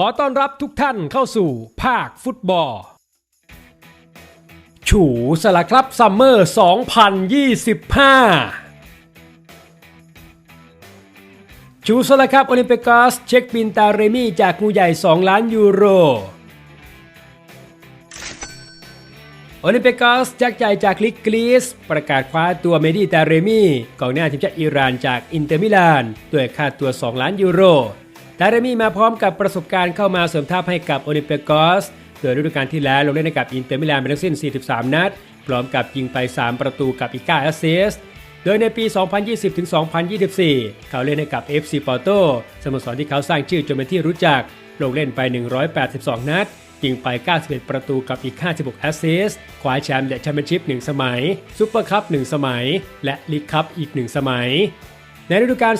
ขอต้อนรับทุกท่านเข้าสู่ภาคฟุตบอล ฉูสละครับซัมเมอร์ 2025ชูสละครับโอลิมปิกอสเช็คบินตาเรมี่จากงูใหญ่ 2 ล้านยูโร โอลิมปิกอสยักใหญ่จากลิกกรีซประกาศคว้าตัวเมดีตาเรมี่กองหน้าทีมชาติอิหร่านจากอินเตอร์มิลานด้วยค่าตัว 2 ล้านยูโร ตาเรมี่มาพร้อมกับประสบการณ์เข้ามาเสริมทัพให้กับโอลิมปิกอส โดยฤดูกาลที่แล้วลงเล่นให้กับอินเตอร์มิลานไปทั้งสิ้น 43 นัด พร้อมกับยิงไป 3 ประตูกับอีก9แอสซิสโดยในปี 2020-2024 เขาเล่นให้กับ FC Porto สโมสรที่เขาสร้างชื่อจนเป็นที่รู้จัก ลงเล่นไป 182 นัด ยิงไป 91 ประตูกับอีก 56 แอสซิสต์คว้าแชมป์และแชมเปี้ยนชิพ 1 สมัยซูเปอร์คัพ 1 สมัย และลีกคัพอีก 1 สมัย ในฤดูกาล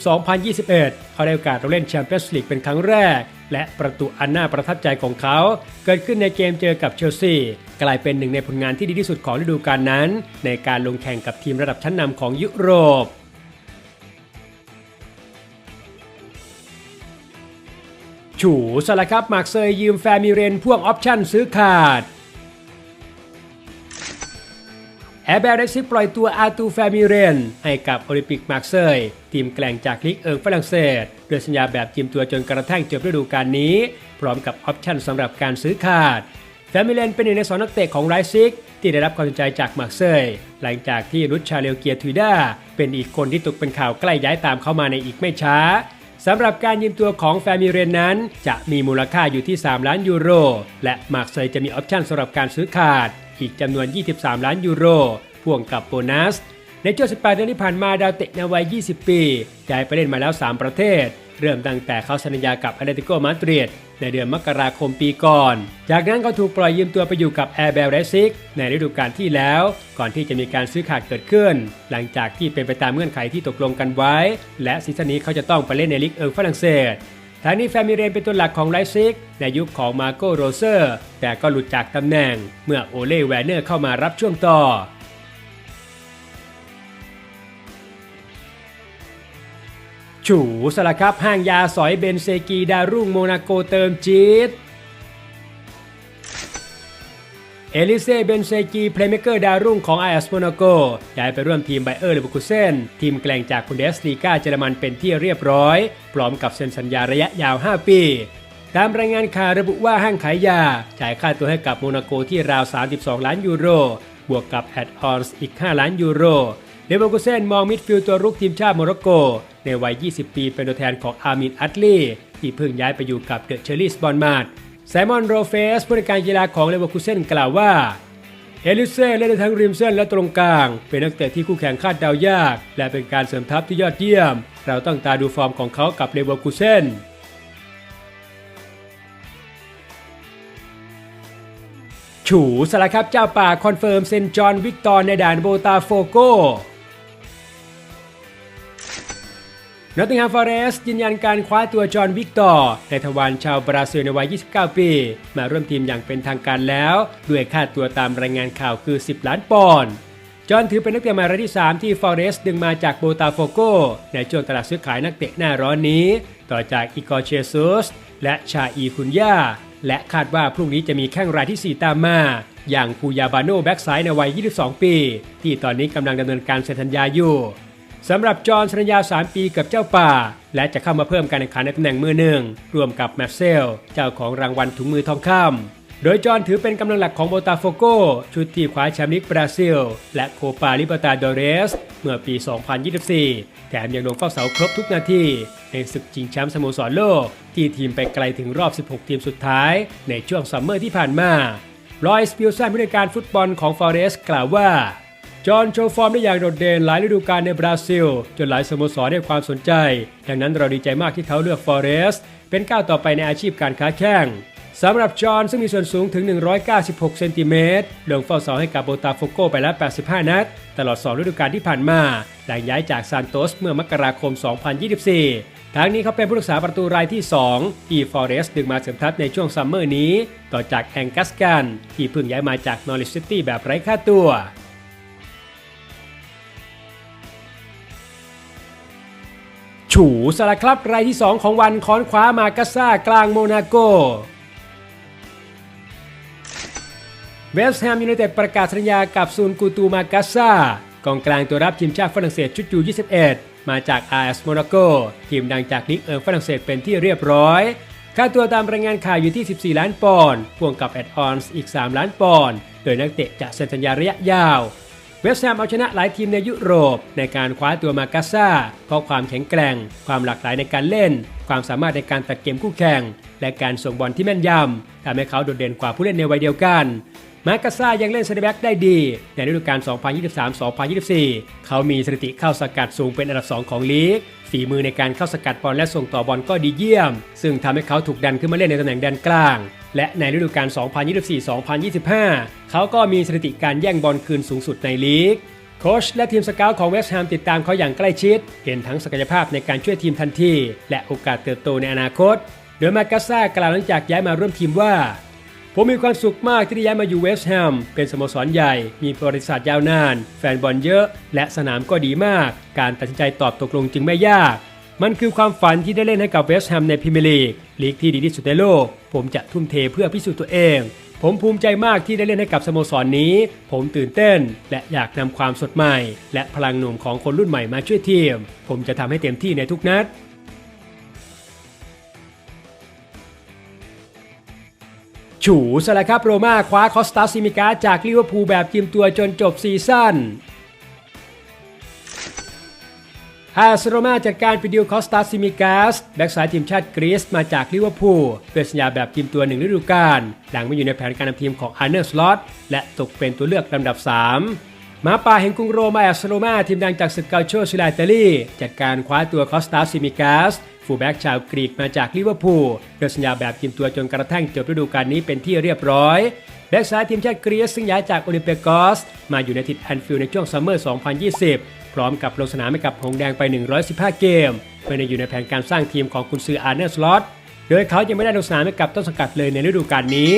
2020-2021 เขาได้โอกาสลงเล่นแชมเปี้ยนส์ลีกเป็นครั้งแรก และประตูอันน่าประทับใจของเขา เกิดขึ้นในเกมเจอกับเชลซี กลายเป็นหนึ่งในผลงานที่ดีที่สุดของฤดูกาลนั้น ในการลงแข่งกับทีมระดับชั้นนำของยุโรปฉูสละครับ มาร์กเซยยืมแฟมิเรนพ่วงออปชั่นซื้อขาด แอร์แบร์ได้ซิปล่อยตัวอาตูแฟมิเรนให้กับโอลิมปิกมาร์เซยทีมแกล่งจากลีกเอิงฝรั่งเศสโดยสัญญาแบบทีมตัวจนกระทั่งจบฤดูกาลนี้ พร้อมกับออปชั่นสำหรับการซื้อขาด แฟมิเรนเป็นหนึ่งในสองนักเตะของไรซิกที่ได้รับความสนใจจากมาร์เซยหลังจากที่รุชชาเลวเกียทูด้าเป็นอีกคนที่ตกเป็นข่าวใกล้ย้ายตามเข้ามาในอีกไม่ช้าสำหรับการยืมตัวของแฟมิเรนนั้น จะมีมูลค่าอยู่ที่ 3 ล้านยูโร และมาร์เซยจะมีออปชั่นสำหรับการซื้อขาด อีกจำนวน 23 ล้านยูโรพ่วงกับโบนัส ในช่วง18เดือนที่ผ่านมาดาวเตะในวัย 20 ปีย้ายไปเล่นมาแล้ว 3 ประเทศ เริ่มตั้งแต่เขาสัญญากับอาเลติโกมาดริดในเดือนมกราคมปีก่อน จากนั้นเขาถูกปล่อยยืมตัวไปอยู่กับแอร์เบลเรซิกในฤดูกาลที่แล้ว ก่อนที่จะมีการซื้อขาดเกิดขึ้น หลังจากที่เป็นไปตามเงื่อนไขที่ตกลงกันไว้ และซีซั่นนี้เขาจะต้องไปเล่นในลีกเอิงฝรั่งเศส ทางนี้แฟมิเรนเป็นตัวหลักของไลซิกในยุคของมาโกโรเซอร์ แต่ก็หลุดจากตำแหน่ง เมื่อโอเล่แวนเนอร์เข้ามารับช่วงต่อฉูสละครับห้างยาสอยเบนเซกีดารุ่งโมนาโกเติมจีด เอลิเซ่ เบนเซกีเพลย์เมเกอร์ดาวรุ่งของไอแอสโมนาโกย้ายไปร่วมทีมไบเออร์เลเวอร์คูเซนทีมแกล่งจากคุนเดสลีกาเยอรมันเป็นที่เรียบร้อย พร้อมกับเซ็นสัญญาระยะยาว 5 ปีตามรายงานข่าวระบุว่าห้างขายยา จ่ายค่าตัวให้กับโมนาโกที่ราว 32 ล้านยูโร บวกกับแอดออนส์อีก 5 ล้านยูโรเลเวอร์คูเซนมองมิดฟิลด์ตัวรุกทีมชาติโมร็อกโก ในวัย 20 ปีเป็นตัวแทนของอาร์มินอัตลีที่เพิ่งย้ายไปอยู่กับเดอะเชอร์ลีสบอนมาร์ ไซมอนโรเฟสผู้จัดการกีฬาของเลเวอร์คูเซนกล่าวว่าเอลิเซ่เล่นได้ทั้งริมเส้นและตรงกลาง เป็นนักเตะที่คู่แข่งคาดเดายาก และเป็นการเสริมทัพที่ยอดเยี่ยม เราต้องตาดูฟอร์มของเขากับเลเวอร์คูเซนฉูสละครับเจ้าป่าคอนเฟิร์มเซนจอห์นวิกตอร์ในด่านโบตาโฟโก นอตติงแฮมฟอเรสต์ยืนยันการคว้าตัวจอห์นวิกตอร์ในทวารชาวบราซิลในวัย 29 ปี มาร่วมทีมอย่างเป็นทางการแล้ว ด้วยค่าตัวตามรายงานข่าวคือ 10 ล้านปอนด์จอห์นถือเป็นนักเตะหม่รายที่ 3 ที่ฟอเรสต์ดึงมาจากโบตาโฟโก ในช่วงตลาดซื้อขายนักเตะหน้าร้อนนี้ ต่อจากอีกอร์เชซุสและชาอีคุนยาและคาดว่าพรุ่งนี้จะมีแข้งรายที่ 4 ตามมา อย่างปูยาบาโนแบ็กซ้ายในวัย 22 ปี ที่ตอนนี้กำลังดำเนินการเซ็นสัญญาอยู่ สำหรับจอห์นสัญญา 3 ปีกับเจ้าป่า และจะเข้ามาเพิ่มการแข่งขันในตำแหน่งมือหนึ่งร่วมกับแมปเซล เจ้าของรางวัลถุงมือทองคำโดยจอห์นถือเป็นกำลังหลักของโบตาโฟโกชุดที่คว้าแชมป์ลีกบราซิล และโคปาลิบาตาโดเรส เมื่อปี 2024 แถมยังลงเฝ้าเสาครบทุกนาทีในศึกชิงแชมป์สโมสรโลก ที่ทีมไปไกลถึงรอบ 16 ทีมสุดท้าย ในช่วงซัมเมอร์ที่ผ่านมารอยสปิลสันผู้จัดการฟุตบอลของฟอเรสกล่าวว่า จอห์นโชว์ฟอร์มได้อย่างโดดเด่นหลายฤดูกาลในบราซิล จนหลายสโมสรให้ความสนใจ ดังนั้นเราดีใจมากที่เขาเลือกฟอเรสต์เป็นก้าวต่อไปในอาชีพการค้าแข่งสำหรับจอห์นซึ่งมีส่วนสูงถึง 196 เซนติเมตรลงเฝ้าเสาให้กับโบตาโฟโกไปแล้ว 85 นัด ตลอด 2 ฤดูกาลที่ผ่านมา หลังย้ายจากซานโตสเมื่อมกราคม 2024 ทั้งนี้เขาเป็นผู้รักษาประตูรายที่ 2 ที่ฟอเรสต์ดึงมาเสริมทัพในช่วงซัมเมอร์นี้ ต่อจากแองกัสกัน ที่เพิ่งย้ายมาจากนอริสซิตี้แบบไร้ค่าตัว ฉฉูสละครับรายที่ 2 ของวันค้อนคว้ามากาซ่ากลางโมนาโกเวสต์แฮมยูไนเต็ดประกาศสัญญากับซูนกูตูมากาซ่ากองกลางตัวรับทีมชาติฝรั่งเศสชุดยู21 มาจาก AS Monaco ทีมดังจากลีกเอิงฝรั่งเศสเป็นที่เรียบร้อย ค่าตัวตามรายงานข่าวอยู่ที่ 14 ล้านปอนด์พ่วงกับแอดออนส์อีก 3 ล้านปอนด์โดยนักเตะจะเซ็นสัญญาระยะยาว เวสต์แฮมเอาชนะหลายทีมในยุโรป ในการคว้าตัวมากาซ่าเพราะความแข็งแกร่ง ความหลากหลายในการเล่น ความสามารถในการตัดเกมคู่แข่ง และการส่งบอลที่แม่นยำทำให้เขาโดดเด่นกว่าผู้เล่นในวัยเดียวกัน มากาซ่ายังเล่นเซนเตอร์แบ็กได้ดี ในฤดูกาล 2023-2024 เขามีสถิติเข้าสกัดสูงเป็นอันดับ 2 ของลีก ฝีมือในการเข้าสกัดบอลและส่งต่อบอลก็ดีเยี่ยม ซึ่งทำให้เขาถูกดันขึ้นมาเล่นในตำแหน่งแดนกลาง และในฤดูกาล 2024-2025 เขาก็มีสถิติการแย่งบอลคืนสูงสุดในลีกโค้ชและทีมสเกาต์ของเวสต์แฮมติดตามเขาอย่างใกล้ชิด เห็นทั้งศักยภาพในการช่วยทีมทันที และโอกาสเติบโตในอนาคต โดยมากาซ่ากล่าวหลังจากย้ายมาร่วมทีมว่า ผมมีความสุขมากที่ได้ย้ายมาอยู่เวสต์แฮม เป็นสโมสรใหญ่ มีประวัติศาสตร์ยาวนาน แฟนบอลเยอะ และสนามก็ดีมาก การตัดสินใจตอบตกลงจึงไม่ยาก มันคือความฝันที่ได้เล่นให้กับเวสต์แฮมในพรีเมียร์ลีก ลีกที่ดีที่สุดในโลก ผมจะทุ่มเทเพื่อพิสูจน์ตัวเอง ผมภูมิใจมากที่ได้เล่นให้กับสโมสรนนี้ ผมตื่นเต้น และอยากนำความสดใหม่ และพลังหนุ่มของคนรุ่นใหม่มาช่วยทีม ผมจะทำให้เต็มที่ในทุกนัด ฉูสละครับโรม่าคว้าคอสตาซิมิกาจากลิเวอร์พูลแบบทิมตัวจนจบซีซั่นฮาสโรมาจัดการปิดิวคอสตาซิมิกาสแบ็กซ้ายทีมชาติกรีซมาจากลิเวอร์พูลด้วยสัญญาแบบทีมตัวหนึ่งฤดูกาลหลังไม่อยู่ในแผนการนำทีมของอาร์เนอร์สล็อตและตกเป็นตัวเลือกลำดับ3ห มาป่าแห่งกรุงโรมาแอสโรมาทีมดังจากศึกเกาโชซิลาอิตลีจัดการคว้าตัวคอสตาซิมิกาสฟูลแบ็กชาวกรีกมาจากลิเวอร์พูลโดยสัญญาแบบทีมตัวจนกระทั่งจบฤดูกาลนี้เป็นที่เรียบร้อย แบ็กซ้ายทีมชาติกรีซซึ่งย้ายจากโอลิมเปียกอส มาอยู่ในทิดแอนฟิลด์ในช่วงซัมเมอร์ 2020 พร้อมกับลงสนามให้กับหงแดงไป 115 เกมไม่ได้อยู่ในแผนการสร้างทีมของคุณซืออาร์เนอร์สล็อตโดยเขายังไม่ได้ลงสนามให้กับต้นสังกัดเลยในฤดูกาลนี้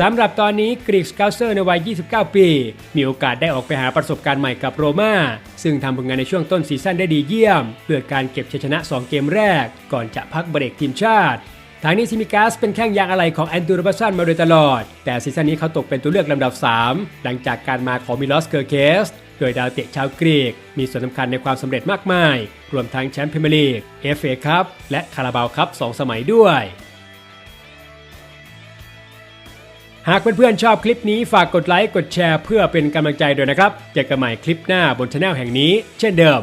สำหรับตอนนี้กรีกสเกาเซอร์ในวัย 29 ปี มีโอกาสได้ออกไปหาประสบการณ์ใหม่กับโรม่าซึ่งทำผลงานในช่วงต้นซีซั่นได้ดีเยี่ยม เพื่อการเก็บชัยชนะ 2 เกมแรก ก่อนจะพักเบรกทีมชาติ ทางนี้ซิมิกาสเป็นแข้งยางอะไหล่ของแอนดูรบัสซันมาโดยตลอด แต่ซีซั่นนี้เขาตกเป็นตัวเลือกลำดับ 3 หลังจากการมาของมิลอสเกอร์เคสโดยดาวเตะชาวกรีก มีส่วนสำคัญในความสำเร็จมากมาย รวมทั้งแชมป์พรีเมียร์ลีกเอฟเอคัพและคาราบาวคัพ2สมัยด้วย หากเพื่อนๆชอบคลิปนี้ฝากกดไลค์กดแชร์เพื่อเป็นกำลังใจด้วยนะครับ เจอกันใหม่คลิปหน้าบนช anel แห่งนี้ เช่นเดิม